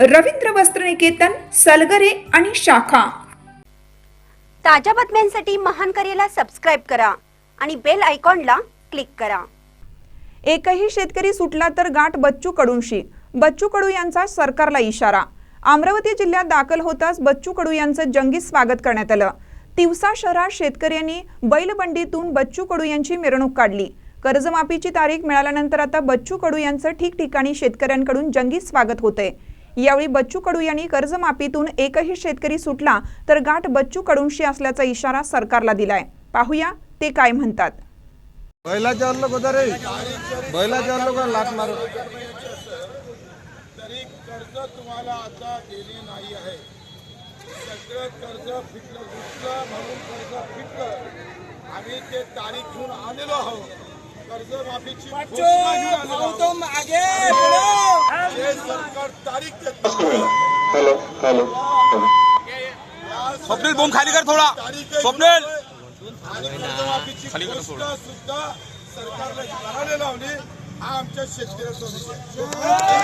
रवींद्र वस्त्रनिकेतन सलगरे आणि शाखा. ताज्या बातम्यांसाठी महान करेला सबस्क्राईब करा आणि बेल आयकॉनला क्लिक करा. एकही शेतकरी सुटला तर गाठ बच्चू कडूंशी. बच्चू कडू यांचा सरकारला इशारा. अमरावती जिल्ह्यात दाखल होताच बच्चू कडू यांचं जंगी स्वागत करण्यात आलं. तिवसा शहरात शेतकऱ्यांनी बैलबंडीतून बच्चू कडू यांची मिरवणूक काढली. कर्जमाफीची तारीख मिळाल्यानंतर आता बच्चू कडू यांचं ठिकठिकाणी शेतकऱ्यांकडून जंगी स्वागत होतंय. यावेळी बच्चू कडू यांनी कर्जमाफीतून एकही शेतकरी सुटला तर गाठ बच्चू कडूंशी असल्याचा इशारा सरकारला दिलाय. पाहूया ते काय म्हणतात. बैलाच्या लोक होता रे? बैलाच्या लोक लाट मार? तरी कर्ज तुम्हाला आता दिले नाही आहे. सगळं कर्ज फिटलं म्हणून कर्ज फिटलं. आम्ही ते तारीख घेऊन आलेलो आहोत. कर्जमाफीची हॅलो हॅलो. स्वप्नील बोम खाली कर थोडा. तारीख स्वप्नील सरकारने करायला लावली. हा आमच्या शेतकऱ्याचा विषय.